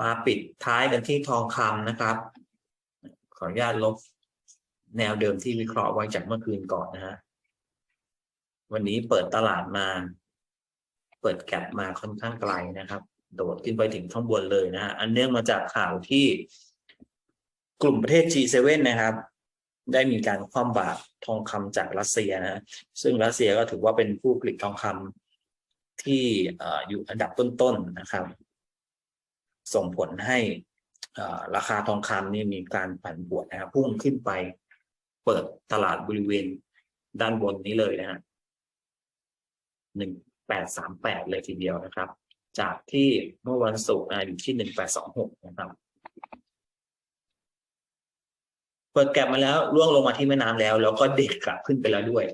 มาปิดท้ายกันที่ทองคำนะครับ ขออนุญาตลบแนวเดิมที่วิเคราะห์ไว้จากเมื่อคืนก่อนนะฮะ วันนี้เปิดตลาดมา เปิดแกลบมาค่อนข้างไกลนะครับ โดดขึ้นไปถึงข้างบนเลยนะฮะ อันเนื่องมาจากข่าวที่กลุ่มประเทศ G7 นะครับ ได้มีการคว่ำบาตรทองคำจากรัสเซียนะ ซึ่งรัสเซียก็ถือว่าเป็นผู้ผลิตทองคำที่เอ่ออยู่อันดับต้นๆนะครับ ส่งผลให้ราคาทองคำนี่มีการผันผวนนะครับพุ่งขึ้นไปเปิดตลาดบริเวณด้านบนนี้เลยนะฮะหนึ่งแปดสามแปดเลยทีเดียวนะครับ จากที่เมื่อวันศุกร์อยู่ที่หนึ่งแปดสองหกนะครับ เปิดแก็บมาแล้วล่วงลงมาที่แม่น้ำแล้ว แล้วก็เด็กกลับขึ้นไปแล้วด้วย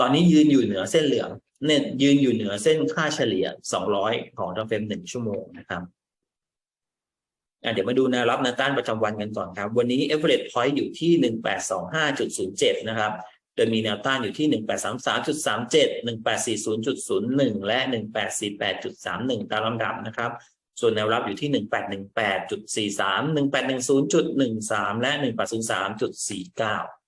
ตอนนี้ยืนอยู่เหนือเส้นเหลืองเนี่ยยืนอยู่เหนือเส้นค่าเฉลี่ย200ของทางเฟรมหนึ่งชั่วโมงนะครับ เดี๋ยวมาดูแนวรับแนวต้านประจำวันกันก่อนครับ วันนี้ average point อยู่ที่ 1825.07 นะครับ โดยมีแนวต้านอยู่ที่ 1833.37 1840.01 และ 1848.31 ตามลำดับนะครับ ส่วนแนวรับอยู่ที่ 1818.43 1810.13 และ 1803.49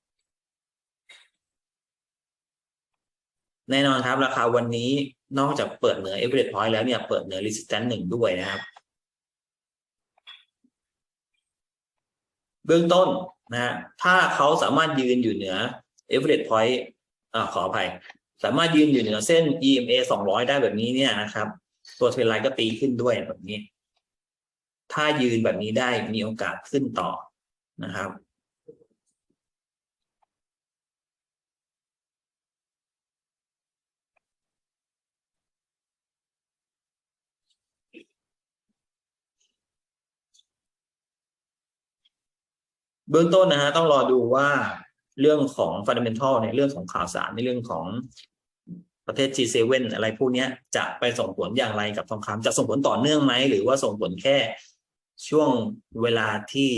แน่นอนครับ ราคาวันนี้นอกจากเปิดเหนือ average point แล้วเนี่ยเปิดเหนือ resistance หนึ่งด้วยนะครับ เบื้องต้นนะฮะถ้าเขาสามารถยืนอยู่เหนือ average point อ่าขออภัย สามารถยืนอยู่เหนือเส้น EMA 200 ได้แบบนี้เนี่ยนะครับ ตัวเทรนไลน์ก็ตีขึ้นด้วยแบบนี้ ถ้ายืนแบบนี้ได้มีโอกาสขึ้นต่อนะครับ เบื้องต้นนะฮะต้องรอดูว่าเรื่องของฟันเดเมนทัลในเรื่องของข่าวสารในเรื่องของประเทศ G7 อะไรพวกนี้จะไปส่งผลอย่างไรกับทองคำจะส่งผลต่อเนื่องไหม หรือว่าส่งผลแค่ช่วงเวลาที่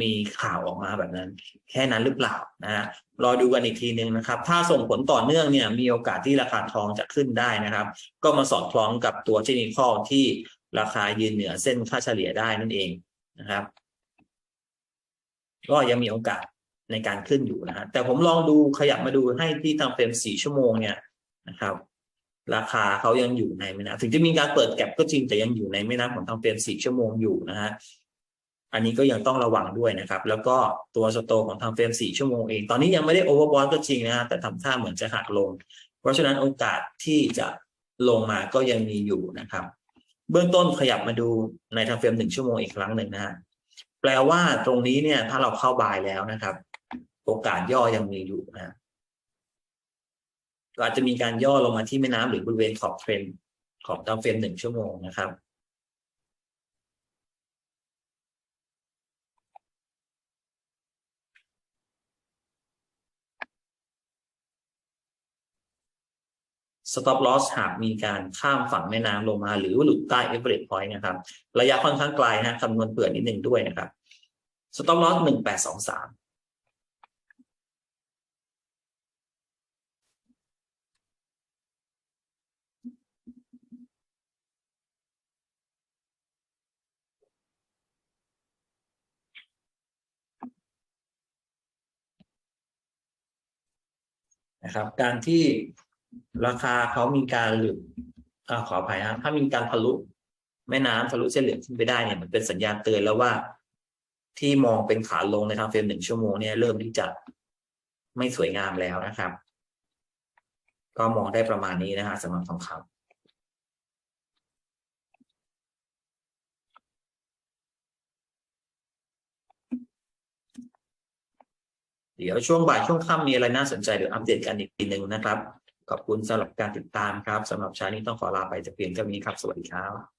มีข่าวออกมาแบบนั้น แค่นั้นหรือเปล่านะฮะรอดูกันอีกทีหนึ่งนะครับ ถ้าส่งผลต่อเนื่องเนี่ย มีโอกาสที่ราคาทองจะขึ้นได้นะครับ ก็มาสอดคล้องกับตัวเทคนิคอที่ราคายืนเหนือเส้นค่าเฉลี่ยได้นั่นเอง นะครับ ก็ยังมีโอกาสในการขึ้นอยู่นะฮะแต่ผมลองดูขยับมาดูให้ที่ทางเฟรมสี่ชั่วโมงเนี่ยนะครับ ราคาเขายังอยู่ในแม่น้ำถึงจะมีการเปิดแก็บก็จริงแต่ยังอยู่ในแม่น้ำของทางเฟรมสี่ชั่วโมงอยู่นะฮะอันนี้ก็ยังต้องระวังด้วยนะครับ แล้วก็ตัวสโตของทางเฟรมสี่ชั่วโมงเอง ตอนนี้ยังไม่ได้โอเวอร์บอทก็จริงนะฮะแต่ทำท่าเหมือนจะหักลง เพราะฉะนั้นโอกาสที่จะลงมาก็ยังมีอยู่นะครับ เบื้องต้นขยับมาดูในทางเฟรมหนึ่งชั่วโมงอีกครั้งหนึ่งนะฮะแปลว่าตรงนี้เนี่ยถ้าเราเข้าบายแล้วนะครับ โอกาสย่อยังมีอยู่นะก็อาจจะมีการย่อลงมาที่แม่น้ำหรือบริเวณขอบเทรนของตามเฟรมหนึ่งชั่วโมงนะครับ stop loss หากมีการข้ามฝั่งแม่น้ำลงมา หรือหลุดใต้ average point นะครับ ระยะค่อนข้างไกลนะคำนวณเปื่อยนิดหนึ่งด้วยนะครับ stop loss หนึ่งแปดสองสามนะครับการที่ ราคาเขามีการหลุดอขออภัยฮะถ้ามีการทะลุแม่น้ำทะลุเส้นเหลืองขึ้นไปได้เนี่ยมันเป็นสัญญาณเตือนแล้วว่า ที่มองเป็นขาลงในทางเฟรมหนึ่งชั่วโมงเนี่ยเริ่มที่จะไม่สวยงามแล้วนะครับ ก็มองได้ประมาณนี้นะฮะสำหรับทองคำเดี๋ยวช่วงบ่ายช่วงค่ำมีอะไรน่าสนใจเดี๋ยวอัปเดตกันอีกทีหนึ่งนะครับ ขอบคุณสำหรับการติดตามครับสำหรับเช้านี้ต้องขอลาไปจะเปลี่ยนเท่านี้ครับ สวัสดีครับ